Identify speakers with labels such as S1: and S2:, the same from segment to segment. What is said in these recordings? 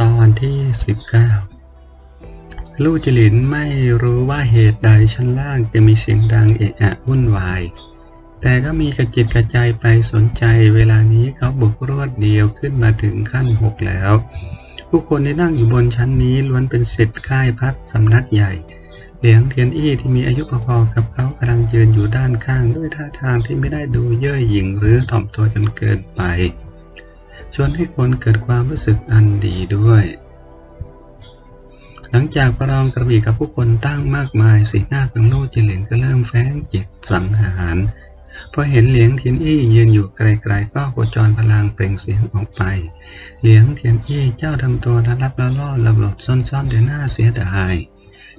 S1: ตอนที่19ลู่จิลินไม่รู้ว่าเหตุใดชั้นล่างจะมีเสียงดังเอะอะวุ่นวาย แต่ก็มีกระจิตกระใจไปสนใจ เวลานี้เขาบุกรวดเดียวขึ้นมาถึงขั้นหกแล้ว ผู้คนที่นั่งอยู่บนชั้นนี้ล้วนเป็นศิษย์ค่ายพักสำนักใหญ่ เหลียงเทียนอี้ที่มีอายุพอๆกับเขากำลังยืนอยู่ด้านข้างด้วยท่าทางที่ไม่ได้ดูเย่อหยิ่งหรือถ่อมตัวจนเกินไป ชวนให้คนเกิดความรู้สึกอันดีด้วย หลังจากประลองกระบี่กับผู้คนตั้งมากมาย สีหน้าของลู่จิเหลินก็เริ่มแฟ้งจิตสังหารพอเห็นเหลียงเทียนอี้ยืนอยู่ไกลๆก็โคจรพลังเปล่งเสียงออกไป เหลียงเทียนอี้เจ้าทำตัวระลับละล่อระหลดซ่อนๆเดี๋ยวหน้าเสียดาย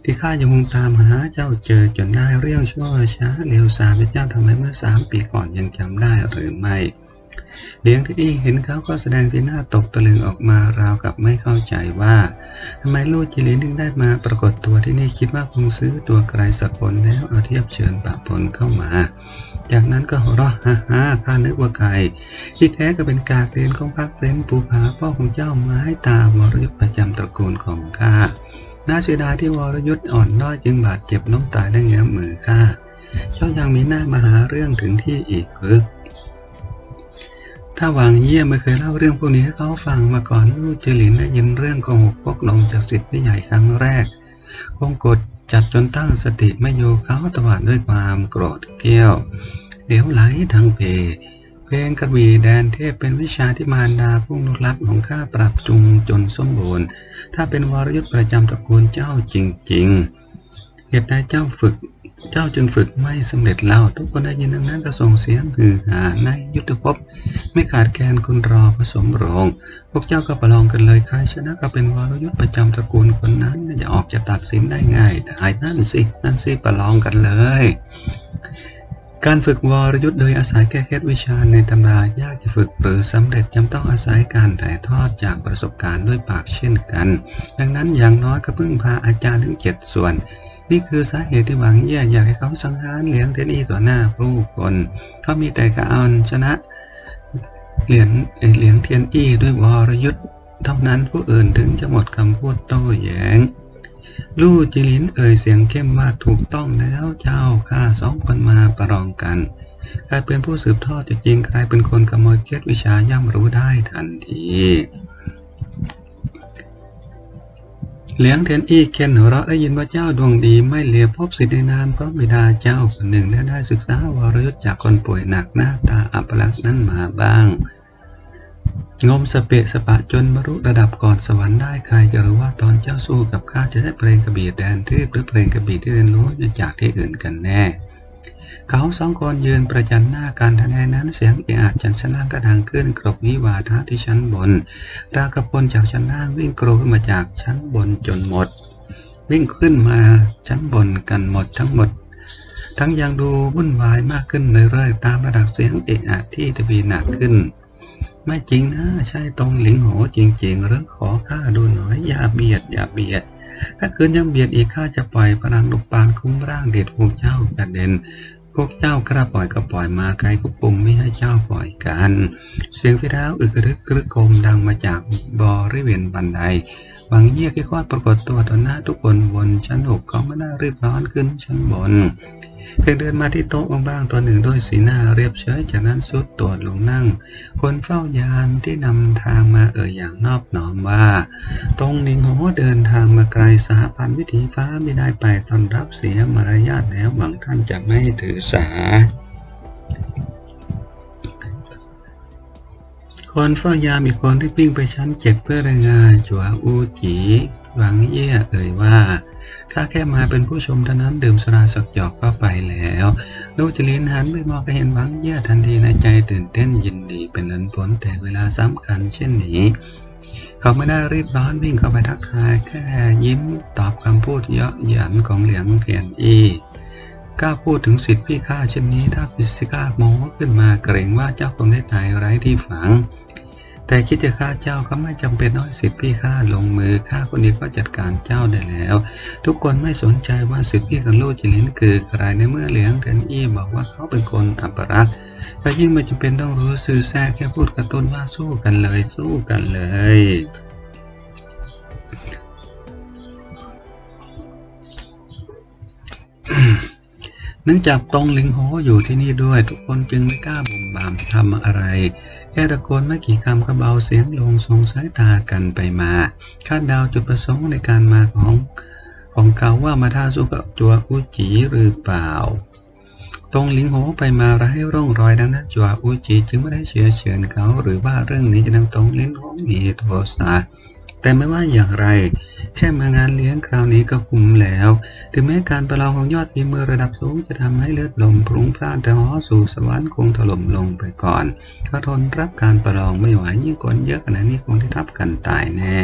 S1: ที่ข้ายังคงตามหาเจ้าเจอจนได้เรี่ยวชั่วช้าเร็วสามที่เจ้าทำไว้เมื่อสามปีก่อนยังจำได้หรือไม่ เลี้ยงที่เห็นเขาก็แสดงสีหน้าตกตะลึงออกมาราวกับไม่เข้าใจว่าทำไมลูกจิลินถึงได้มาปรากฏตัวที่นี่คิดว่าคงซื้อตัวไกลสักคนแล้วเอาเทียบเชิญปะปนเข้ามา จากนั้นก็หัวเราะฮ่าฮ่าข้านึกว่าใครที่แท้ก็เป็นการเรียนของพักเรนปูผาพ่อของเจ้าไม้ตาวรยุทธประจำตระกูลของข้าน่าเสียดายที่วรยุทธ์อ่อนด้อยจึงบาดเจ็บล้มตายได้แง้มมือข้าเจ้ายังมีหน้ามาหาเรื่องถึงที่อีกหรือ ถ้าหวังเยี่ยมไม่เคยเล่าเรื่องพวกนี้ให้เขาฟังมาก่อนลูกเจลินได้ยินเรื่องโกหกพกลงจากสิทธิ์พี่ใหญ่ครั้งแรกคงกดจัดจนตั้งสติไม่อยู่เขาตวาดด้วยความโกรธเกรี้ยวเหลวไหลทั้งเพ เพลงกระบี่แดนเทพเป็นวิชาที่มารดาผู้นุลับของข้าปรับจุงจนสมบูรณ์ ถ้าเป็นวรยุทธประจำตระกูลเจ้าจริงๆเหตุใดเจ้าฝึก เจ้าจึงฝึกไม่สำเร็จเล่าทุกคนได้ยินดังนั้นก็ส่งเสียงคือหาในยุทธภพไม่ขาดแคลนคนรอผสมโรง พวกเจ้าก็ประลองกันเลยใครชนะก็เป็นวรยุทธประจำตระกูลคนนั้นจะออกจะตัดสินได้ง่ายแต่ได้นั่นสินั่นสิประลองกันเลย การฝึกวรยุทธ์โดยอาศัยแก้เคล็ดวิชาในตำรายากจะฝึกหรือสำเร็จจำต้องอาศัยการถ่ายทอดจากประสบการณ์ด้วยปากเช่นกัน ดังนั้นอย่างน้อยก็พึ่งพาอาจารย์ถึงเจ็ดส่วน นี่คือสาเหตุที่หวังเยี่อยากให้เขาสังหารเหลียงเทนอีต่อหน้าผู้คนเขามีแต่กะเอาชนะเหรียญเหลียงเทียนอี้ด้วยวรยุทธ์เท่านั้นผู้อื่นถึงจะหมดคำพูดโต้แย้งลู่จิลินเอ่ยเสียงเข้มว่าถูกต้องแล้วเจ้าข้าสองคนมาประลองกันใครเป็นผู้สืบทอดจะจริงใครเป็นคนขโมยเคล็ดวิชาย่อมรู้ได้ทันที เหลียงเทียนอี้เคนหัวเราะได้ยินว่าเจ้าดวงดีไม่เหลียพบสิทธิในนามก็บิดาเจ้าคนหนึ่งได้ได้ศึกษาวรยุทธจากคนป่วยหนักหน้าตาอัปลักษณ์นั้นมาบ้าง งมสเปะสปะจนบรรลุระดับก่อนสวรรค์ได้ใครจะรู้ว่าตอนเจ้าสู้กับข้าจะได้เพลงกระบี่แดนทืบหรือเพลงกระบี่ที่เรียนรู้จากที่อื่นกันแน่ เขาสองคนยืนประจันหน้ากันทันใดนั้นเสียงเอะอะจันชั้นล่างก็ดังขึ้นกรบวิวาทะที่ชั้นบน รากระพลจากชั้นล่างวิ่งกรูขึ้นมาจากชั้นบนจนหมด วิ่งขึ้นมาชั้นบนกันหมดทั้งหมด ทั้งยังดูวุ่นวายมากขึ้นเรื่อยๆตามระดับเสียงเอะอะที่ทวีหนักขึ้น ไม่จริงนะใช่ตรงหลิงโหจริงๆหรือขอข้าดูหน่อยอย่าเบียดอย่าเบียดถ้าคืนยังเบียดอีกข้าจะปล่อยพลังลูกปานคุ้มร่างเด็ดพวกเจ้ากระเด็น พวกเจ้ากระปล่อยก็ปล่อยมาใครก็ปุงไม่ให้เจ้าปล่อยกัน เสียงฝีเท้าอึกระทึกกระโคมดังมาจากบริเวณบันไดหวังเยี่ยค่อยๆปรากฏตัวต่อหน้าทุกคนบนชั้นหกเขาไม่น่ารีบร้อนขึ้นชั้นบน เพียงเดินมาที่โต๊ะบ้างๆตัวหนึ่งด้วยสีหน้าเรียบเฉยจากนั้นสุดตัวลงนั่ง คนเฝ้ายามที่นำทางมาเอ่ยอย่างนอบน้อมว่า ตรงนิงโหเดินทางมาไกลสหพันธ์วิถีฟ้าไม่ได้ไปตอนรับเสียมารยาทแล้วหวังท่านจะไม่ถือสาคนเฝ้ายามอีกคนที่วิ่งไปชั้นเจ็ดเพื่อรายงานจัวอูจีหวังเย่เอ่ยว่า ข้าแค่มาเป็นผู้ชมเท่านั้นดื่มสุราสักหยอกก็ไปแล้วลูจลินหันไปมองก็เห็นหวังเย่ทันทีในใจตื่นเต้นยินดีเป็นอันผลแต่เวลาสำคัญเช่นนี้เขาไม่ได้รีบร้อนวิ่งเข้าไปทักทายแค่ยิ้มตอบคำพูดเยาะหยันของเหลียงเทียนอีกล้าพูดถึงสิทธิพี่ข้าเช่นนี้ถ้าพิสิก้าโมโหขึ้นมาเกรงว่าเจ้าคงได้ตายไร้ที่ฝัง แต่คิดจะฆ่าเจ้าก็ไม่จำเป็นน้อยสิทธิพี่ข้าลงมือข้าคนนี้ก็จัดการเจ้าได้แล้ว ทุกคนไม่สนใจว่าสิทธิพี่ของลูกจิลินคือใครในเมื่อเหลียงเทนอี้บอกว่าเขาเป็นคนอัปรักษ์ก็ยิ่งไม่จำเป็นต้องรู้สื่อแทรกแค่พูดกระตุ้นว่าสู้กันเลยสู้กันเลยเนื่องจากตรงลิงโฮอยู่ที่นี่ด้วย ทุกคนจึงไม่กล้าบุ่มบามทำอะไร แค่ตะโกนไม่กี่คำก็เบาเสียงลงทรงสายตากันไปมา คาดเดาจุดประสงค์ในการมาของของเขาว่ามาท่าสู้กับจัวอุจีหรือเปล่า ตรงลิงโหไปมาไร้ร่องรอยดังนั้นจัวอุจีจึงไม่ได้เชื้อเชิญเขา หรือว่าเรื่องนี้จะนำตรงลิงโหมีโทสะแต่ไม่ว่าอย่างไร แค่มางานเลี้ยงคราวนี้ก็คุ้มแล้ว ถึงแม้การประลองของยอดฝีมือระดับสูงจะทำให้เลือดลมพรุงพล่านแต่หอสู่สวรรค์คงถล่มลงไปก่อนเขาทนรับการประลองไม่ไหวยิ่งคนเยอะขนาดนี้คงได้ทับกันตายแน่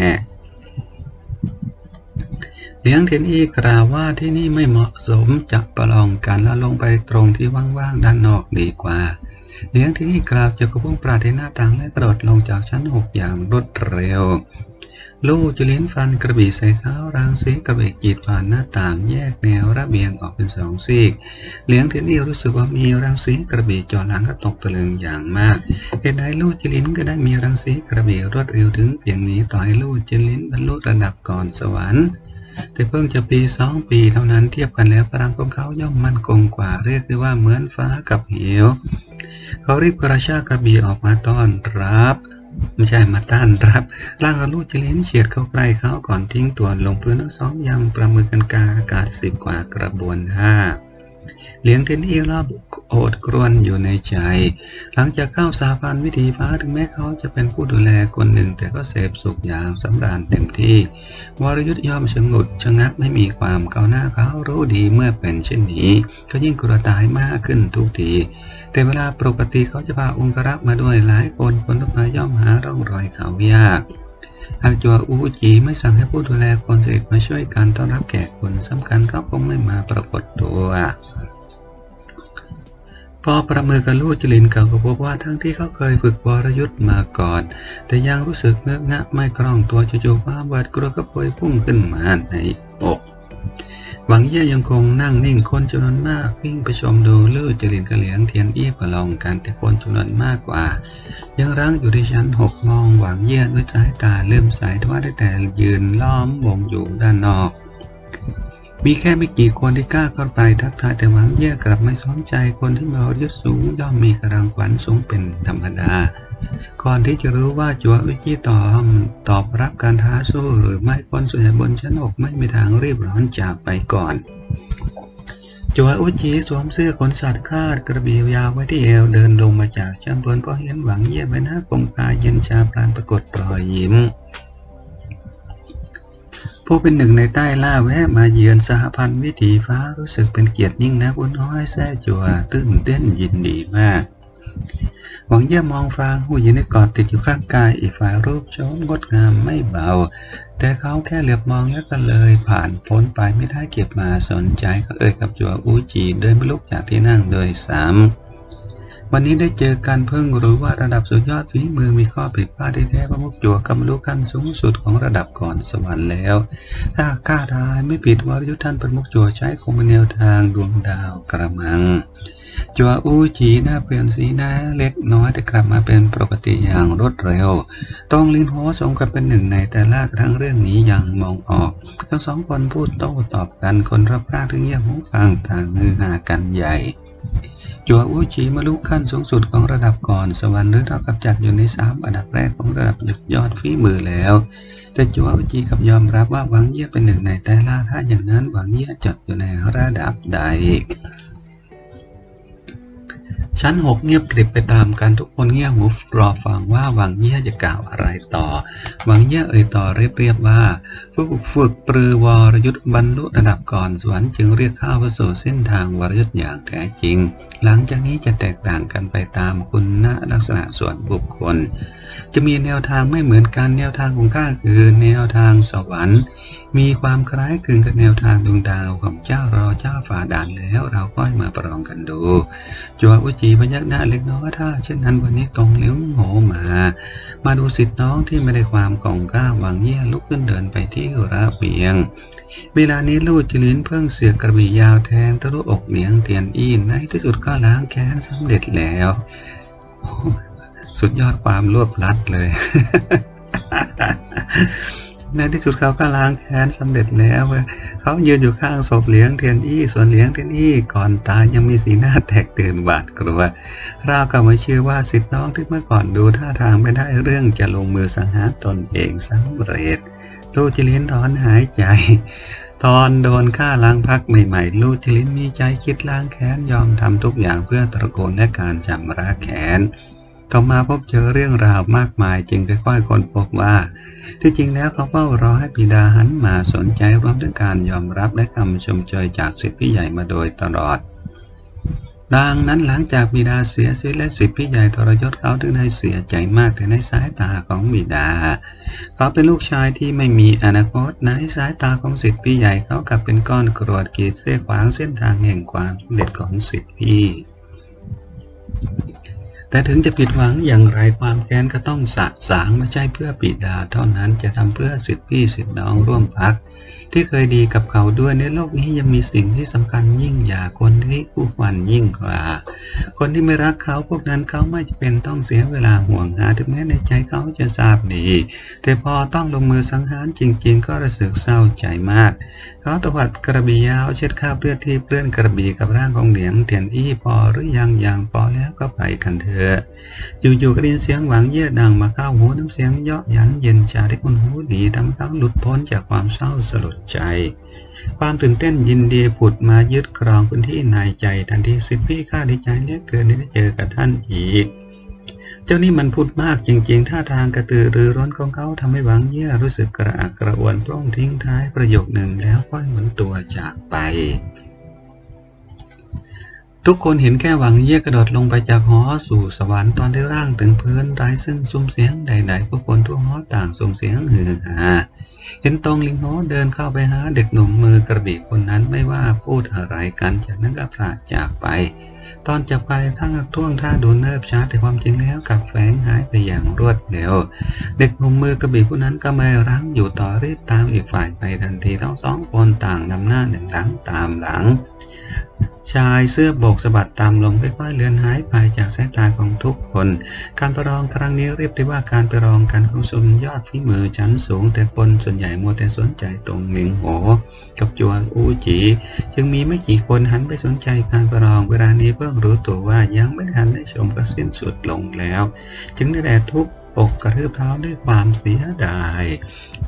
S1: เลี้ยงเทนอีกล่าวว่าที่นี่ไม่เหมาะสมจะประลองกันแล้วลงไปตรงที่ว่างๆด้านนอกดีกว่า เลี้ยงที่นี่กล่าวจะกระพุ่งปราดที่หน้าต่างและกระโดดลงจากชั้นหกอย่างรวดเร็ว ลู่จะลิ้นฟันกระบี่ใส่เขารางสีกระเบกจีดผ่านหน้าต่างแยกแนวระเบียงออกเป็นสองซีก เลี้ยงเทนนี่รู้สึกว่ามีรังสีกระบี่จ่อหลังก็ตกตะลึงอย่างมากเหตุใดลู่จิลินก็ได้มีรังสีกระบี่รวดเร็วถึงเพียงนี้ต่อให้ลู่จิลินบรรลุระดับก่อนสวรรค์แต่เพิ่งจะปีสองปีเท่านั้นเทียบกันแล้วพลังของเขาย่อมมั่นคงกว่าเรียกได้ว่าเหมือนฟ้ากับเหวเขารีบกระชากกระบี่ออกมาต้อนรับ ไม่ใช่มาต้านรับร่างของลูกจิลินเฉียดเข้าใกล้เขาก่อนทิ้งตัวลงพื้นทั้งสองยังประมือกันกาอากาศสิบกว่ากระบวนท่า เลี้ยงเทนอีรอบโอดกรวนอยู่ในใจ หลังจากเข้าสาพันวิถีฟ้าถึงแม้เขาจะเป็นผู้ดูแลคนหนึ่ง แต่ก็เสพสุขอย่างสำราญเต็มที่ วรยุทธย่อมชงุดชะงักไม่มีความก้าวหน้าเขารู้ดีเมื่อเป็นเช่นนี้ ก็ยิ่งกระตายมากขึ้นทุกที แต่เวลาปกติเขาจะพาองครักษ์มาด้วยหลายคนคนทุกมาย่อมหาร่องรอยเขายาก หากจัวอูจีไม่สั่งให้ผู้ดูแลคนสนิทมาช่วยการต้อนรับแขกคนสำคัญเขาคงไม่มาปรากฏตัว พอประมือกับลูกจลินเก่าก็พบว่าทั้งที่เขาเคยฝึกวรยุทธ์มาก่อน แต่ยังรู้สึกเงอะงะไม่คล่องตัวจู่ๆความหวาดกลัวก็พวยพุ่งขึ้นมาในอก หวังเย่ยังคงนั่งนิ่งคนจำนวนมาก วิ่งไปชมดูลู่จลินกระเหลียงเทียนอี้ประลองกันแต่คนจำนวนมากกว่า ยังรั้งอยู่ที่ชั้นหกมองหวังเย่ด้วยสายตาเลื่อมใสทว่าได้แต่ยืนล้อมวงอยู่ด้านนอก มีแค่ไม่กี่คนที่กล้าเข้าไปทักทายแต่หวังเย่กลับไม่สนใจคนที่มีอายุสูงย่อมมีกำลังขวัญสูงเป็นธรรมดา ก่อนที่จะรู้ว่าจัววิจิตอมตอบรับการท้าสู้หรือไม่คนส่วนใหญ่บนชั้นหกไม่มีทางรีบร้อนจากไปก่อนจัวอุจีสวมเสื้อขนสัตว์คาดกระบี่ยาวไว้ที่เอวเดินลงมาจากชั้นบนก็เห็นหวังเยี่ยมใบหน้าคมคายเย็นชาพลานปรากฏรอยยิ้ม ผู้เป็นหนึ่งในใต้ล่าแวะมาเยือนสหพันธ์วิถีฟ้ารู้สึกเป็นเกียรติยิ่งนักอุ่นน้อยแซ่จัวตื่นเต้นยินดีมาก หวังเยี่ยมมองฟางหูยินได้กอดติดอยู่ข้างกาย อีกฝ่ายรูปโฉมงดงามไม่เบา แต่เขาแค่เหลือบมองแล้วก็เลย ผ่านพ้นไปไม่ได้เก็บมาสนใจก็เอ่ยกับจัวอูจีเดินไปลุกจากที่นั่งโดยสาม วันนี้ได้เจอกันเพิ่งรู้ว่าระดับสุดยอดฝีมือมีข้อผิดพลาดที่แท้พระมุกจัวกำลุขั้นสูงสุดของระดับก่อนสวรรค์แล้ว ถ้ากล้าทายไม่ผิดว่ายุทธท่านประมุกจัวใช้คงเป็นแนวทางดวงดาวกระมัง จัวอูจีหน้าเปลี่ยนสีหน้าเล็กน้อยแต่กลับมาเป็นปกติอย่างรวดเร็ว ต้องลินโฮสมกับเป็นหนึ่งในแต่ละครั้งเรื่องนี้อย่างมองออก ทั้งสองคนพูดโต้ตอบกันคนรับข้างถึงเงียบหูฟังต่างมือหากันใหญ่ จัวอูจีมาลุขั้นสูงสุดของระดับก่อน สวรรค์หรือเท่ากับจัดอยู่ในสามอันดับแรกของระดับยุดยอดฝีมือแล้ว แต่จัวอูจีกับยอมรับว่าหวังเยี่ยเป็นหนึ่งในแต่ละถ้าอย่างนั้นหวังเยี่ยจัดอยู่ในระดับใด ชั้นหกเงียบกริบไปตามกันทุกคนเงี่ยหูรอฟังว่าหวังเยี่ยจะกล่าวอะไรต่อ หวังเยี่ยเอ่ยต่อเรียบๆว่าผู้ฝึกปรือวรยุทธ์บรรลุระดับก่อนสวรรค์จึงเรียกข้าวสู่เส้นทางวรยุทธ์อย่างแท้จริง หลังจากนี้จะแตกต่างกันไปตามคุณลักษณะส่วนบุคคล จะมีแนวทางไม่เหมือนกันแนวทางของข้าคือแนวทางสวรรค์ มีความคล้ายคลึงกับแนวทางดวงดาวของเจ้ารอเจ้าฝ่าด่านแล้วเราก็มาประลองกันดูจัวอุจพยักหน้าเล็กน้อยถ้าเช่นนั้นวันนี้ตรงเลี้ยวโง่มา มาดูสิทธิ์น้องที่ไม่ได้ความของกล้าหวังเยี่ยลุกขึ้นเดินไปที่ระเบียง เวลานี้ลูกจิลินเพิ่งเสือกกระบี่ยาวแทงทะลุอกเหลียงเตียนอีนในที่สุดก็ล้างแค้นสำเร็จแล้ว สุดยอดความรวบลัดเลย ในที่สุดเขาก็ล้างแค้นสำเร็จแล้วเขายืนอยู่ข้างศพเหลียงเทียนอี้ส่วนเหลียงเทียนอี้ก่อนตายยังมีสีหน้าแตกตื่นหวาดกลัวราวกับไม่เชื่อว่าสิทธิน้องที่เมื่อก่อนดูท่าทางไม่ได้เรื่องจะลงมือสังหารตนเองสำเร็จลูจิลินถอนหายใจ ตอนโดนฆ่าล้างพักใหม่ๆ ลูจิลินมีใจคิดล้างแค้นยอมทำทุกอย่างเพื่อตระโกนและการชำระแค้น ต่อมาพบเจอเรื่องราวมากมายจึงค่อยๆคนพบว่า ที่จริงแล้วเขาเฝ้ารอให้บิดาหันมาสนใจรวมถึงการยอมรับและคำชมเชยจากสิทธิพี่ใหญ่มาโดยตลอด ดังนั้นหลังจากบิดาเสียชีวิตและสิทธิพี่ใหญ่ทรยศเขาถึงได้เสียใจมากแต่ในสายตาของบิดา เขาเป็นลูกชายที่ไม่มีอนาคตในสายตาของสิทธิพี่ใหญ่เขากลับเป็นก้อนกรวดกีดเส้นขวางเส้นทางแห่งความสำเร็จของสิทธิพี่ แต่ถึงจะผิดหวังอย่างไรความแค้นก็ต้องสะสางไม่ใช่เพื่อปิดา เท่านั้นจะทำเพื่อสิทธิพี่สิทธิน้องร่วมพัก ที่เคยดีกับเขาด้วยในโลกนี้ยังมีสิ่งที่สำคัญยิ่งอย่าคนที่คู่ควรยิ่งกว่า คนที่ไม่รักเขาพวกนั้นเขาไม่จำเป็นต้องเสียเวลาห่วงหาถึงแม้ในใจเขาจะทราบดี แต่พอต้องลงมือสังหารจริง ๆ ก็รู้สึกเศร้าใจมากเขาตวัดกระบี่ยาวเช็ดคราบเลือดที่เปื้อนกระบี่กับร่างของเหลียงเทียนอี้พอหรือยังยังพอแล้วก็ไปกันเถอะอยู่ๆก็ได้ยินเสียงหวังเยี่ยดังมาเข้าหูน้ำเสียงเยาะหยันเย็นชาที่คนหูดีทำให้เขาหลุดพ้นจากความเศร้าสลดใจ ความตื่นเต้นยินดีผุดมายึดครองพื้นที่ในใจ ทันทีสิพี่ข้าดีใจเลือเกินที่ได้เจอกับท่านอีก เจ้านี่มันพูดมากจริงๆ ท่าทางกระตือรือร้นของเขาทำให้หวังเยี่ยรู้สึกกระอักกระอ่วนพร่องทิ้งท้ายประโยคหนึ่งแล้วค่อยหมุนตัวจากไป ทุกคนเห็นแค่หวังเยี่ยกระโดดลงไปจากหอสู่สวรรค์ตอนที่ร่างถึงพื้นไร้ซึ่งซุ้มเสียงใดๆผู้คนทั่วหอต่างส่งเสียงฮือฮาเห็นตรงลิงโหเดินเข้าไปหาเด็กหนุ่มมือกระบี่คนนั้นไม่ว่าพูดอะไรกันจากนั้นก็พลาดจากไป ตอนจากไปทั้งท่วงท่าดูเนิบช้าแต่ความจริงแล้วกับแฝงหายไปอย่างรวดเร็ว เด็กหนุ่มมือกระบี่ผู้นั้นก็ไม่รั้งอยู่ต่อรีบตามอีกฝ่ายไปทันทีทั้งสองคนต่างนำหน้าหนึ่งหลังตามหลัง ชายเสื้อโบกสะบัดตามลมค่อยๆเลือนหายไปจากสายตาของทุกคน การประลองครั้งนี้เรียกได้ว่าการประลองกันของชนยอดฝีมือชั้นสูง แต่คนส่วนใหญ่มัวแต่สนใจตรงหนิงโหกับจวนอูจี จึงมีไม่กี่คนหันไปสนใจการประลองเวลานี้เพิ่งรู้ตัวว่ายังไม่ทันได้ชมก็สิ้นสุดลงแล้ว จึงได้แต่ทุบ อกกระทืบเท้าด้วยความเสียดาย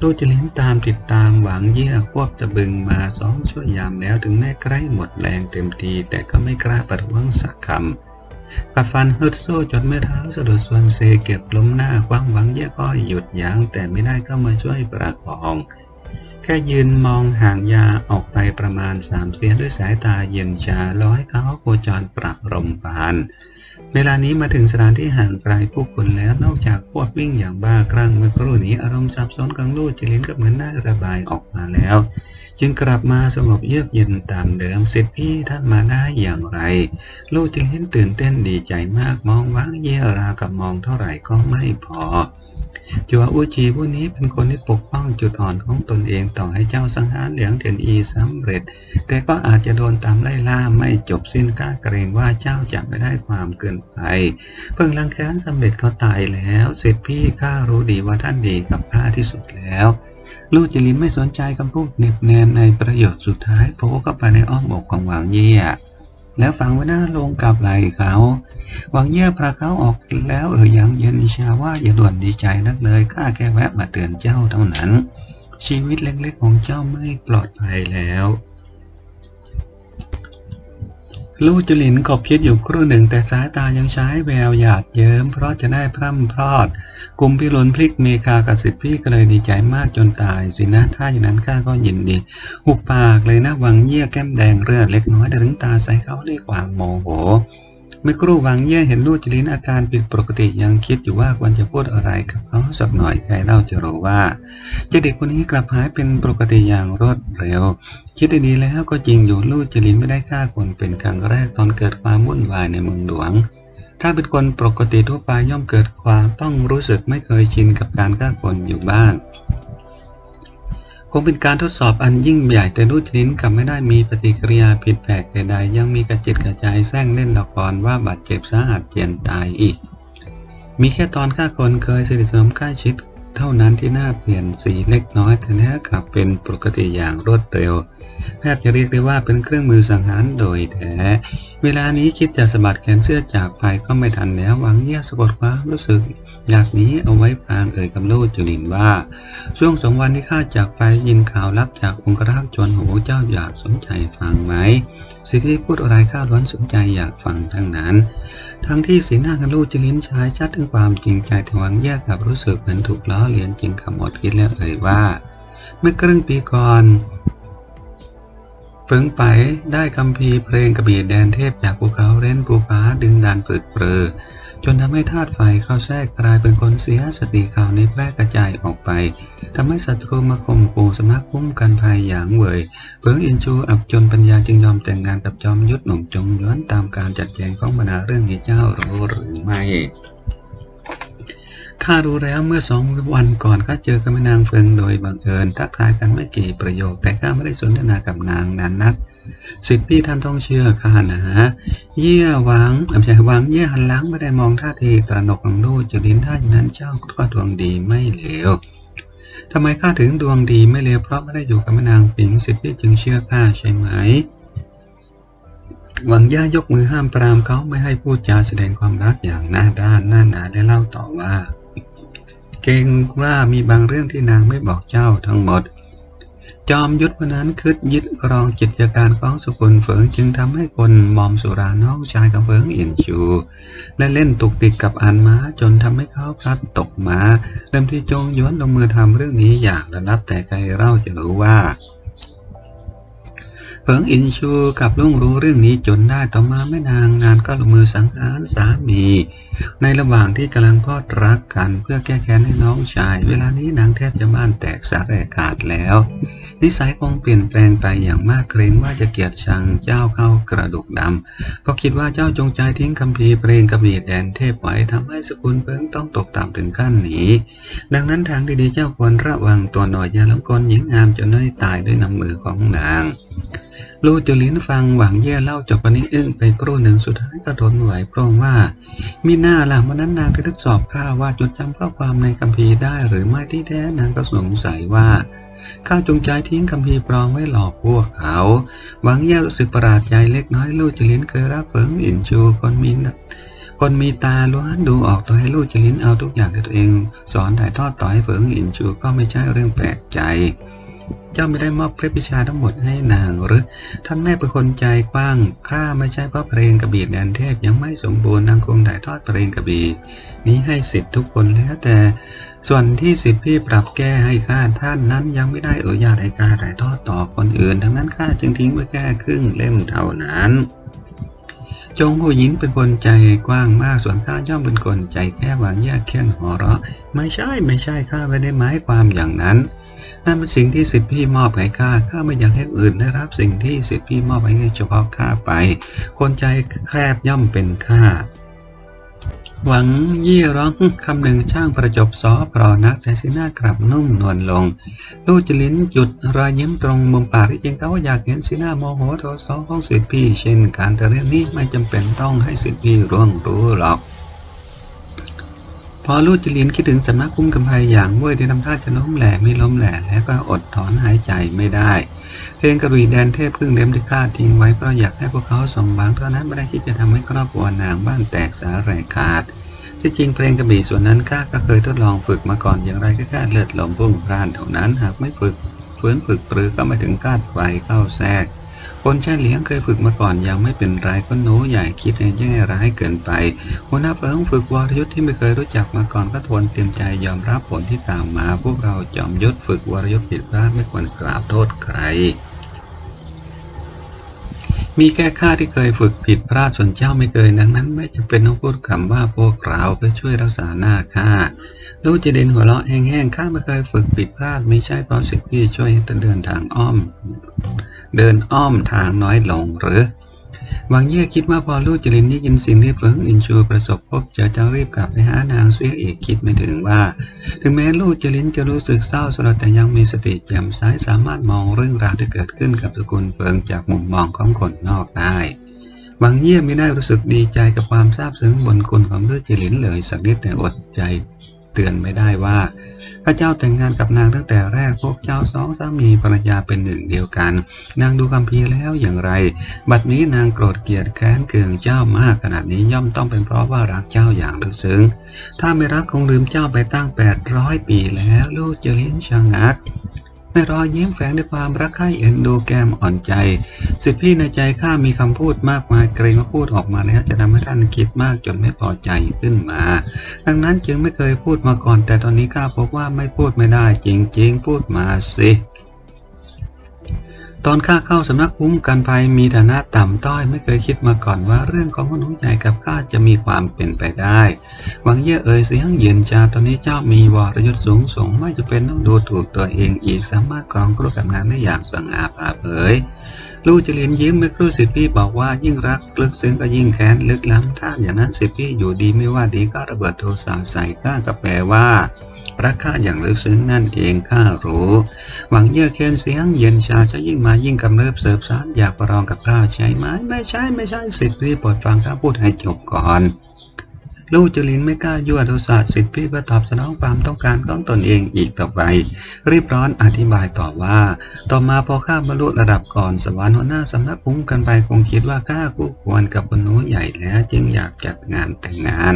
S1: ลูกจะเลี้ยงตามติดตามหวังเยี่ยควบตะบึงมาสองช่วยยามแล้วถึงแม้ใกล้หมดแรงเต็มที แต่ก็ไม่กล้าประท้วงสักคำกัดฟันฮึดโซ่จนแม่เท้าสะดุดส่วนเซเก็บล้มหน้าความหวังเยี่ยก็หยุดยัง้งแต่ไม่ได้ก็มาช่วยประคองแค่ยืนมองห่างยาออกไปประมาณสามเสียด้วยสายตาเย็นชาล้อยเขาโคจรปรับลมปาน เวลานี้มาถึงสถานที่ห่างไกลผู้คนแล้ว นอกจากพวกวิ่งอย่างบ้าคลั่งเมื่อครู่นี้อารมณ์สับสนกังลูดจิลินก็เหมือนได้ระบายออกมาแล้ว จึงกลับมาสงบเยือกเย็นตามเดิมสิทธิพี่ท่านมาได้อย่างไร ลูกจิลินตื่นเต้นดีใจมากมองว้างเยี่ยรากับมองเท่าไหร่ก็ไม่พอ จัวอูจีผู้นี้เป็นคนที่ปกป้องจุดอ่อนของตนเองต่อให้เจ้าสังหารเหลียงเทียนอีสำเร็จ แต่ก็อาจจะโดนตามไล่ล่าไม่จบสิ้นกล้าเกรงว่าเจ้าจะไม่ได้ความเกินไป เพิ่งลังแค้นสำเร็จก็ตายแล้วเสิทธิพี่ข้ารู้ดีว่าท่านดีกับข้าที่สุดแล้วลูกจิลินไม่สนใจคำพูดเน็บแนมในประโยชน์สุดท้ายโผล่เข้าไปในอ้อมอกของหวังเยี่ย แล้วฝังไว้หน้าลงกับไหล่เขาหวังเยื่อพระเขาออกแล้วเอ่ยยังเย็นชาว่าอย่าด่วนดีใจนักเลยข้าแค่แวะมาเตือนเจ้าเท่านั้น ชีวิตเล็กๆของเจ้าไม่ปลอดภัยแล้ว ลู่จุลินขบคิดอยู่ครู่หนึ่งแต่สายตายังใช้แววหยาดเยิ้มเพราะจะได้พร่ำพรอดกลุ่มพิรุณพลิกเมคากับสิทธิพี่ก็เลยดีใจมากจนตาย สินะถ้าอย่างนั้นข้าก็ยินดีหุบปากเลยนะหวังเยี่ยแก้มแดงเลือดเล็กน้อยแต่ถึงตาใส่เขาด้วยความโมโห เมื่อครู่หวังเย่เห็นลู่จลินอาการผิดปกติยังคิดอยู่ว่าควรจะพูดอะไรกับเขาสักหน่อยใครเล่าจะรู้ว่าเจ้าเด็กคนนี้กลับหายเป็นปกติอย่างรวดเร็ว คิดดีๆแล้วก็จริงอยู่ลู่จลินไม่ได้ฆ่าคนเป็นครั้งแรกตอนเกิดความวุ่นวายในเมืองหลวง ถ้าเป็นคนปกติทั่วไปย่อมเกิดความต้องรู้สึกไม่เคยชินกับการฆ่าคนอยู่บ้าง คงเป็นการทดสอบอันยิ่งใหญ่แต่รูจลินกลับไม่ได้มีปฏิกิริยาผิดแปลกใดๆยังมีกระจิตกระใจแซงเล่นละครว่าบาดเจ็บสาหัสเจียนตายอีก มีแค่ตอนฆ่าคนเคยสนิทสนมใกล้ชิด เท่านั้นที่หน้าเปลี่ยนสีเล็กน้อยแต่แล้วกลับเป็นปกติอย่างรวดเร็วแทบจะเรียกได้ว่าเป็นเครื่องมือสังหารโดยแท้เวลานี้คิดจะสะบัดแขนเสื้อจากไปก็ไม่ทันแล้วหวังเงียสะกดความรู้สึก อยากนี้เอาไว้พางเอ่ยกับลูกจุลินว่า ช่วงสองวันที่ข้าจากไปยินข่าวลับจากองครักษ์จนหูเจ้าอยากสนใจฟังไหมสิ่งที่พูดอะไรข้าล้วนสนใจอยากฟังทั้งนั้น ทั้งที่สีหน้ากันลูกจิลินชายชัดถึงความจริงใจแต่วังแยกกับรู้สึกเหมือนถูกล้อเลียนจริงคำอดคิดแล้วเอ่ยว่า เมื่อครึ่งปีก่อนเฟิงไปได้คำพีเพลงกระบี่แดนเทพจากภูเขาเร้นภูฟ้าดึงดันฝึกเปรือ จนทำให้ธาตุไฟเข้าแทรกกลายเป็นคนเสียสติข่าวในแพร่กระจายออกไปทำให้ศัตรูมาข่มขู่สำนักคุ้มกันภัยอย่างเวยเฟิงอินชูอับจนปัญญาจึงยอมแต่งงานกับจอมยุทธหนุ่มจงย้อนตามการจัดแจงของบรรดาเรื่องที่เจ้ารู้หรือไม่ ข้ารู้แล้วเมื่อสองวันก่อนข้าเจอกับแม่นางเฟิงโดยบังเอิญทักทายกันไม่กี่ประโยค แต่ข้าไม่ได้สนทนากับนางนานนักสิทธิพี่ท่านต้องเชื่อข้านะเยี่ยหวังไม่ใช่หวังเยี่ยหันหลังไม่ได้มองท่าทีตระหนกของลูกจุลินท่าอย่างนั้นเจ้าก็ดวงดีไม่เลวทำไมข้าถึงดวงดีไม่เลวเพราะไม่ได้อยู่กับแม่นางปิงสิทธิพี่จึงเชื่อข้าใช่ไหมหวังย่ายกมือห้ามปรามเขาไม่ให้พูดจาแสดงความรักอย่างหน้าด้านหน้าหนาและเล่าต่อว่า เก่งว่ามีบางเรื่องที่นางไม่บอกเจ้าทั้งหมด จอมยุทธวันนั้นคืดยึดครองกิจการของสกุลเฟิงจึงทำให้คนมอมสุราน้องชายกับเฟิงเอียนชู และเล่นตุกติดกับอันม้าจนทำให้เขาพลัดตกม้าเริ่มที่จงย้อนลงมือทำเรื่องนี้อย่างระลับแต่ใครเล่าจะรู้ว่า เผิงอินชูกับลุงรู้เรื่องนี้จนได้ต่อมาไม่นานนานก็ลงมือสังหารสามี ในระหว่างที่กำลังพอดรักกันเพื่อแก้แค้นให้น้องชาย เวลานี้นางแทบจะบ้านแตกสาแรกขาดแล้ว นิสัยคงเปลี่ยนแปลงไปอย่างมากเกรงว่าจะเกลียดชังเจ้าเข้ากระดูกดำเพราะคิดว่าเจ้าจงใจทิ้งคำพีร์เพลงกระบี่แดนเทพไว้ทำให้สกุลเพิงต้องตกต่ำถึงขั้นหนีดังนั้นทางดีๆเจ้าควรระวังตัวหน่อยอย่าล้มกลหญิงงามจนได้ตายด้วยน้ำมือของนาง ลูจุลินฟังหวังแย่เล่าจบวันนี้อึ้งไปครู่หนึ่งสุดท้ายก็ทนไหวเพราะว่า มีหน้าล่ะวันนั้นนางก็ทดสอบข้าว่าจดจำข้อความในคัมภีร์ได้หรือไม่ที่แท้นางก็สงสัยว่าข้าจงใจทิ้งคัมภีร์ปลอมไว้หลอกพวกเขา หวังแย่รู้สึกประหลาดใจเล็กน้อยลูจุลินเคยรักเฟิงอินชูคนมีคนมีตาล้วนดูออกต่อให้ลูกจุลินเอาทุกอย่างที่ตัวเอง สอนถ่ายทอดต่อให้เฟิงอินชูก็ไม่ใช่เรื่องแปลกใจ เจ้าไม่ได้มอบเคล็ดวิชาทั้งหมดให้นางหรือ ท่านแม่เป็นคนใจกว้าง ข้าไม่ใช่เพราะเพลงกระบี่แดนเทพยังไม่สมบูรณ์นางคงถ่ายทอดเพลงกระบี่นี้ให้สิทธิ์ทุกคนแล้วแต่ ส่วนที่สิทธิ์พี่ปรับแก้ให้ข้าท่านนั้นยังไม่ได้อนุญาตให้ข้าถ่ายทอดต่อคนอื่น ทั้งนั้นข้าจึงทิ้งไว้แค่ครึ่งเล่มเท่านั้นจงหูหญินเป็นคนใจกว้างมากส่วนข้าย่อมเป็นคนใจแค่หวังแยกแค่นหัวเราะ ไม่ใช่ไม่ใช่ข้าไม่ได้หมายความอย่างนั้น นั่นเป็นสิ่งที่สิทธิพี่มอบให้ข้าข้าไม่อยากให้อื่นได้รับสิ่งที่สิทธิพี่มอบให้เฉพาะข้าไป คนใจแคบย่อมเป็นข้าหวังยี่ร้องคำหนึ่งช่างประจบซอปรอนักแต่สีหน้ากลับนุ่มนวลลง ลูกจลิ้นจุดรอยยิ้มตรงมุมปากที่จริงเขาอยากเห็นสีหน้าโมโหโทโสของสิทธิพี่เช่นการแต่เรื่องนี้ไม่จำเป็นต้องให้สิทธิพี่ร่วงรู้หรอก พอลูกจลินคิดถึงสำนักคุ้มกำไพอย่างเว้ยที่ทำท่าจะล้มแหล่ไม่ล้มแหล่แล้วก็อดถอนหายใจไม่ได้ เพลงกระบี่แดนเทพพึ่งเล่มที่ข้าทิ้งไว้เพราะอยากให้พวกเขาสมหวังเท่านั้นไม่ได้คิดจะทำให้ครอบครัวนางบ้านแตกสาแหรกขาด ที่จริงเพลงกระบี่ส่วนนั้นข้าก็เคยทดลองฝึกมาก่อนอย่างไรก็แค่เลือดลมพุ่งพล่านเท่านั้นหากไม่ฝึกฝืนฝึกปรือก็ไม่ถึงกาดไฟเข้าแทรก คนแช่เลี้ยงเคยฝึกมาก่อนยังไม่เป็นไรก็หนูใหญ่คิดในแย่ร้ายเกินไป หัวหน้าเฟิงฝึกวรยุทธ์ที่ไม่เคยรู้จักมาก่อนก็ทนเตรียมใจยอมรับผลที่ตามมา พวกเราจอมยุทธฝึกวรยุทธ์ผิดพลาดไม่ควรกล่าวโทษใครมีแค่ข้าที่เคยฝึกผิดพลาดส่วนเจ้าไม่เคยดังนั้น ไม่จำเป็นต้องพูดคำว่าพวกเราไปช่วยรักษาหน้าข้า ลูกจะเด่นหัวเราะแห้งๆ ข้าไม่เคยฝึกผิดพลาด ไม่ใช่เพราะสิ่งที่ช่วยให้เดินทางอ้อม เดินอ้อมทางน้อยลงหรือวังเย่คิดว่าพอลูกจรินได้ยินสิ่งที่เฟิงอินชูประสบพบจอจะรีบกลับไปหานางเสียอีกคิดไม่ถึงว่า ถึงแม้ลูกจรินจะรู้สึกเศร้าสลดแต่ยังมีสติแจ่มใสสามารถมองเรื่องราวที่เกิดขึ้นกับสกุลเฟิงจากมุมมองของคนนอกได้วังเยี่ยมไม่ได้รู้สึกดีใจกับความซาบซึ้งบนคุณของลูกจรินเลยสักนิดแต่อดใจ เตือนไม่ได้ว่าข้าเจ้าแต่งงานกับนางตั้งแต่แรกพวกเจ้าสองสามีภรรยาเป็นหนึ่งเดียวกัน นางดูคำพีแล้วอย่างไร บัดนี้นางโกรธเกลียดแค้นเคืองเจ้ามากขนาดนี้ย่อมต้องเป็นเพราะว่ารักเจ้าอย่างลึกซึ้งถ้าไม่รักคงลืมเจ้าไปตั้งแปดร้อยปีแล้วลูกจะเลี้ยงชะงัก ในรอยยิ้มแฝงด้วยความรักใคร่เอ็นดูแกมอ่อนใจ สิทธิพี่ในใจข้ามีคำพูดมากมายเกรงว่าพูดออกมาแล้วจะทำให้ท่านคิดมากจนไม่พอใจขึ้นมา ดังนั้นจึงไม่เคยพูดมาก่อน แต่ตอนนี้ข้าพบว่าไม่พูดไม่ได้จริง ๆ พูดมาสิ ตอนข้าเข้าสำนักคุ้มกันภัยมีฐานะต่ำต้อยไม่เคยคิดมาก่อนว่าเรื่องของมนุษย์ใหญ่กับข้าจะมีความเป็นไปได้หวังเย่อเอ่ยเสียงเย็นชาตอนนี้เจ้ามีวรยุทธ์สูงส่งไม่จะเป็นต้องดูถูกตัวเองอีกสามารถครองกรุกับงานได้อย่างสง่าผ่าเผย ลูกจรินยิ้มเมื่อครู่สิพี่บอกว่ายิ่งรักลึกซึ้งก็ยิ่งแค้นลึกล้ำถ้าอย่างนั้นสิพี่อยู่ดีไม่ว่าดีก็ระเบิดโทรศัพท์ใส่ข้าก็แปลว่ารักข้าอย่างลึกซึ้งนั่นเองข้ารู้ หวังเยือเค้นเสียงเย็นชาจะยิ่งมายิ่งกำเริบเสิบสารอยากประลองกับข้าใช่ไหมไม่ใช่ไม่ใช่สิพี่โปรดฟังข้าพูดให้จบก่อน ลูกจุลินไม่กล้ายั่วโทสะสิทธิพี่ก็ตอบสนองความต้องการของตนเองอีกต่อไป รีบร้อนอธิบายต่อว่า ต่อมาพอข้าบรรลุระดับก่อนสวรรค์หัวหน้าสำนักคุ้มกันไปคงคิดว่าข้าคู่ควรกับคนนู้นใหญ่แล้วจึงอยากจัดงานแต่งงาน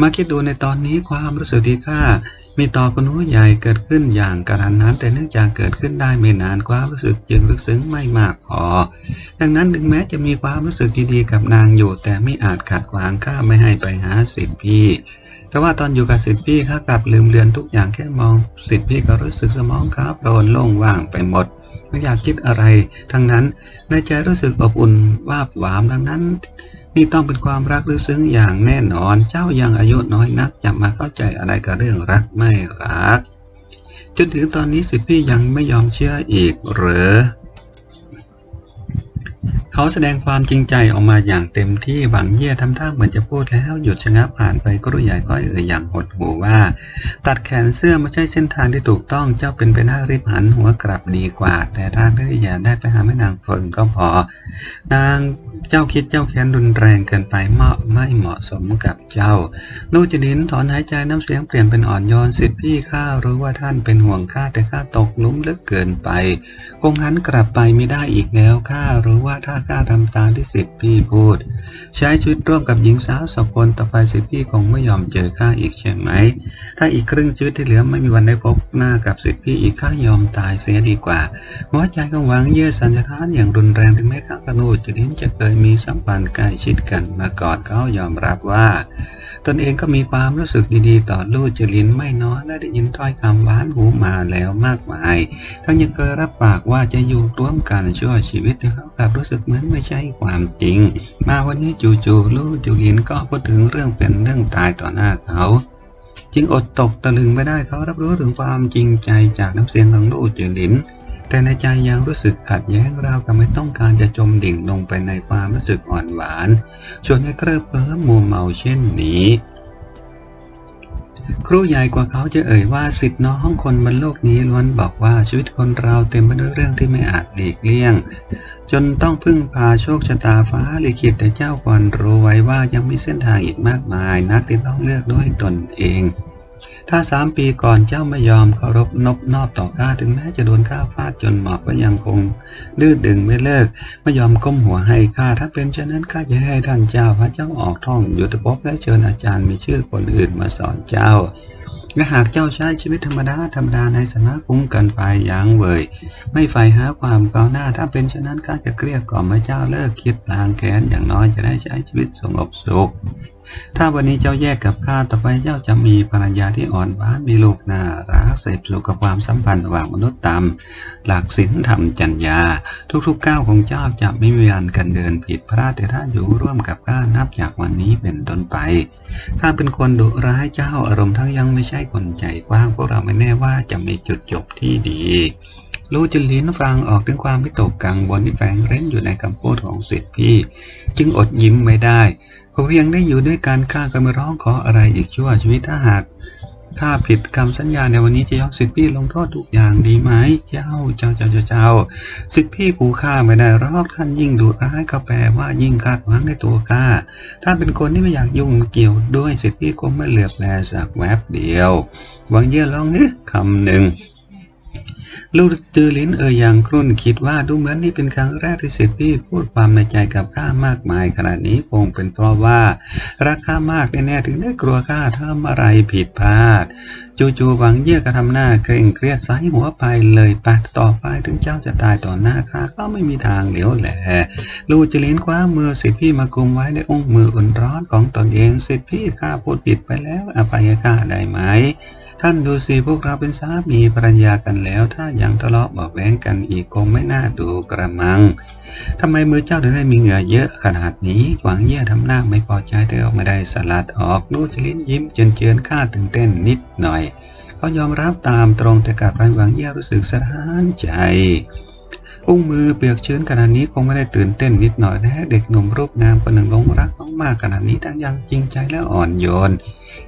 S1: มาคิดดูในตอนนี้ความรู้สึกที่ข้า มีต่อคนนู้ใหญ่เกิดขึ้นอย่างกระทันนั้นแต่เนื่องจากเกิดขึ้นได้ไม่นานความรู้สึกจึงลึกซึ้งไม่มากพอ ดังนั้นถึงแม้จะมีความรู้สึกดีๆกับนางอยู่ แต่ไม่อาจขัดขวางข้าไม่ให้ไปหาสิทธิพี่แต่ว่าตอนอยู่กับสิทธิพี่ข้ากลับลืมเลือนทุกอย่างแค่มองสิทธิพี่ก็รู้สึกสมองข้าโปรนโล่งว่างไปหมดไม่อยากคิดอะไร ทั้งนั้นในใจรู้สึกอบอุ่นวาบหวามดังนั้น นี่ต้องเป็นความรักหรือซึ้งอย่างแน่นอน เจ้ายังอายุน้อยนักจะมาเข้าใจอะไรกับเรื่องรักไม่รัก จนถึงตอนนี้สิพี่ยังไม่ยอมเชื่ออีกหรอ เขาแสดงความจริงใจออกมาอย่างเต็มที่ หวังเยี่ยทำท่าเหมือนจะพูดแล้ว หยุดชะงักผ่านไปก็รู้ใหญ่ก็เอ่ยอย่างหดหูว่า ตัดแขนเสื้อไม่ใช่เส้นทางที่ถูกต้อง เจ้าเป็นไปหน้ารีบหันหัวกลับดีกว่า แต่ถ้าเรื่อย่าได้ไปหาแม่นางเฟิงก็พอ นางเจ้าคิดเจ้าแค้นรุนแรงเกินไปเหมาะไม่เหมาะสมกับเจ้า ลูกจลินถอนหายใจน้ำเสียงเปลี่ยนเป็นอ่อนโยนสิทธิพี่ข้ารู้ว่าท่านเป็นห่วงข้าแต่ข้าตกลุมลึกเกินไป คงหันกลับไปไม่ได้อีกแล้วข้ารู้ว่าถ้าข้าทำตามที่สิทธิพี่พูด ใช้ชีวิตร่วมกับหญิงสาวสองคนต่อไปสิทธิพี่คงไม่ยอมเจอข้าอีกใช่ไหม ถ้าอีกครึ่งชีวิตที่เหลือไม่มีวันได้พบหน้ากับสิทธิพี่อีกข้ายอมตายเสียดีกว่าหัวใจของหวังเยื่อสัญญาณอย่างรุนแรงถึงแม้ข้ากับนูจลินจะเคยมีสัมพันธ์ใกล้ชิดกันมาก่อนเขายอมรับว่า ตนเองก็มีความรู้สึกดีๆ ต่อลูกจลินไม่น้อยและได้ยินถ้อยคำหวานหูมาแล้วมากมาย ทั้งยังเคยรับปากว่าจะอยู่ร่วมกันชั่วชีวิตแต่เขากลับรู้สึกเหมือนไม่ใช่ความจริง มาวันนี้จู่ๆลูกจลินก็พูดถึงเรื่องเป็นเรื่องตายต่อหน้าเขาจึงอดตกตะลึงไม่ได้เขารับรู้ถึงความจริงใจจากน้ำเสียงของลูกเจลิน แต่ในใจยังรู้สึกขัดแย้งราวกับไม่ต้องการจะจมดิ่งลงไปในความรู้สึกอ่อนหวาน ชวนให้เคลิบเคลิ้มมัวเมาเช่นนี้ครูใหญ่กว่าเขาจะเอ่ยว่าสิทธิ์น้องคนบนโลกนี้ล้วนบอกว่าชีวิตคนเราเต็มไปด้วยเรื่องที่ไม่อาจหลีกเลี่ยง จนต้องพึ่งพาโชคชะตาฟ้าลิขิตแต่เจ้าควรรู้ไว้ว่ายังมีเส้นทางอีกมากมายนักที่ต้องเลือกด้วยตนเอง ถ้าสามปีก่อนเจ้าไม่ยอมเคารพนบนอบต่อข้าถึงแม้จะโดนข้าฟาดจนหมอบก็ยังคงดื้อดึงไม่เลิก ไม่ยอมก้มหัวให้ข้าถ้าเป็นเช่นนั้นข้าจะให้ท่านเจ้าพระเจ้าออกท่องยุทธภพและเชิญอาจารย์มีชื่อคนอื่นมาสอนเจ้าและหากเจ้าใช้ชีวิตธรรมดาธรรมดาในสนะคุ้มกันไปอย่างเวยไม่ใฝ่หาความก้าวหน้าถ้าเป็นเช่นนั้นข้าจะเกลี้ยกล่อมให้เจ้าเลิกคิดลางแค้นอย่างน้อยจะได้ใช้ชีวิตสงบสุข ถ้าวันนี้เจ้าแยกกับข้าต่อไปเจ้าจะมีภรรยาที่อ่อนหวานมีลูกน่ารักเสพสุขกับความสัมพันธ์ระหว่างมนุษย์ตามหลักศีลธรรมจัญญา ทุกๆก้าวของเจ้าจะไม่มีวันกันเดินผิดพลาดแต่ถ้าอยู่ร่วมกับข้านับจากวันนี้เป็นต้นไปถ้าเป็นคนดุร้ายเจ้าอารมณ์ทั้งยังไม่ใช่คนใจกว้างพวกเราไม่แน่ว่าจะมีจุดจบที่ดี ลูจินลินฟังออกถึงความวิตกกังวลที่แฝงเร้นอยู่ในคำพูดของสิทธิพี่ จึงอดยิ้มไม่ได้ขาเพียงได้อยู่ด้วยกันข้าก็ไม่ร้องขออะไรอีกชั่วชีวิตถ้าหากถ้าผิดคำสัญญาในวันนี้จะยกสิทธิพี่ลงโทษทุกอย่างดีไหมเจ้าเจ้าเจ้าเจ้าเจ้าสิทธิพี่กูฆ่าไม่ได้รอกท่านยิ่งดุร้ายก็แปลว่ายิ่งคาดหวังในตัวข้าถ้าเป็นคนที่ไม่อยากยุ่งเกี่ยวด้วยสิทธิพี่คงไม่เหลือบแลสักแวบเดียว หวังเยี่ยลองนึกคำหนึ่ง ลูกจือลิ้นเอ่ยอย่างครุ่นคิดว่าดูเหมือนนี่เป็นครั้งแรกที่สิทธิพี่พูดความในใจกับข้ามากมายขนาดนี้คงเป็นเพราะว่ารักข้ามากแน่ๆถึงได้กลัวข้าทำอะไรผิดพลาด จู่ๆหวังเยี่ยก็ทำหน้าเกรงเครียดสายหัวไปเลยปะต่อไปถึงเจ้าจะตายต่อหน้าข้าก็ไม่มีทางเหลียวแหลลูกจือลิ้นคว้ามือสิทธิพี่มากุมไว้ในองค์มืออุ่นร้อนของตนเองสิทธิพี่ข้าพูดผิดไปแล้วอภัยข้าได้ไหม ท่านดูสิพวกเราเป็นสามีภรรยากันแล้ว ถ้ายังทะเลาะเบาะแว้งกันอีกคงไม่น่าดูกระมังทำไมมือเจ้าถึงได้มีเหงื่อเยอะขนาดนี้หวังเย่ยทำหน้าไม่พอใจเธอออกไม่ได้สลัดออกดูจลิ้นยิ้มเจนเจินข้าตื่นเต้นนิดหน่อยเขายอมรับตามตรงแต่กลับไปหวังเย่ยรู้สึกสะท้านใจ อุ้งมือเปียกชื้นขนาดนี้คงไม่ได้ตื่นเต้นนิดหน่อยน่เด็กหนุ่มรูปงามคนหนึ่งหลงรักเขามากขนาดนี้ทั้งยังจริงใจและอ่อนโยน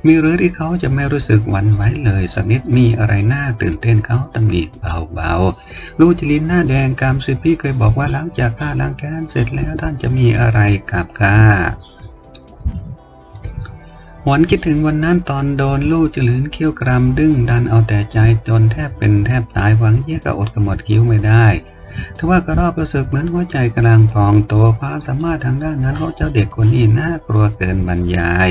S1: มีหรือที่เขาจะไม่รู้สึกหวั่นไหวเลยสักนิดมีอะไรน่าตื่นเต้นเขาตำหนิเบาๆลูจิลินหน้าแดงกามสิพี่เคยบอกว่าหลังจากข้าล้างแค้นเสร็จแล้วท่านจะมีอะไรกับข้าหวนคิดถึงวันนั้นตอนโดนลูกจลืนเขี้ยวกรำดึงดันเอาแต่ใจจนแทบเป็นแทบตายหวังเยี่ยก็อดกระหมดคิ้วไม่ได้ ทว่ากระรอบรู้สึกเหมือนหัวใจกำลังพองโตความสามารถทางด้านนั้นของเจ้าเด็กคนนี้น่ากลัวเกินบรรยาย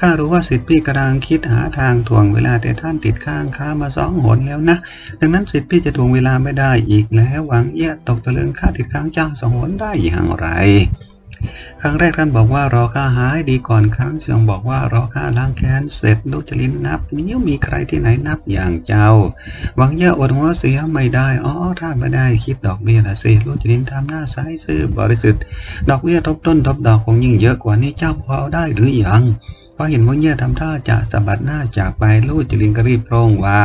S1: ข้ารู้ว่าสิทธิพี่กำลังคิดหาทางทวงเวลาแต่ท่านติดข้างข้ามาสองหนแล้วนะ ดังนั้นสิทธิพี่จะทวงเวลาไม่ได้อีกแล้วหวังเอี้ยตกตะลึงข้าติดข้างเจ้าสองหนได้อย่างไร ครั้งแรกท่านบอกว่ารอข้าหายดีก่อนครั้งที่สองบอกว่ารอข้าล้างแค้นเสร็จดุจลินนับ นิ้วมีใครที่ไหนนับอย่างเจ้า หวังเยอะอดหัวเสียไม่ได้อ๋อท่านไม่ได้คิดดอกเบี้ยละสิลูกจลินทำหน้าใสซื่อบริสุทธิ์ ดอกเบี้ยทบต้นทบดอกคงยิ่งเยอะกว่านี้เจ้าพอได้หรือยัง พอเห็นพวกเงี้ยทำท่าจะสะบัดหน้าจากไปลูกจิลินก็รีบร้องว่า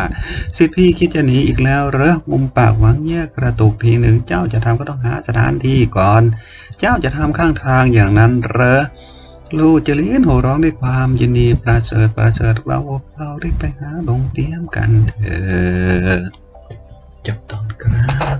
S1: สิพี่คิดจะหนีอีกแล้วเหรอมุมปากหวังเงี้ยกระตุกทีหนึ่งเจ้าจะทำก็ต้องหาสถานที่ก่อน เจ้าจะทำข้างทางอย่างนั้นเหรอลูกจิเลี้นโห่ร้องด้วยความยินดีประเสริฐประเสริฐเราเรารีบไปหาลงเตี้ยมกันเถอะจับตอนครับ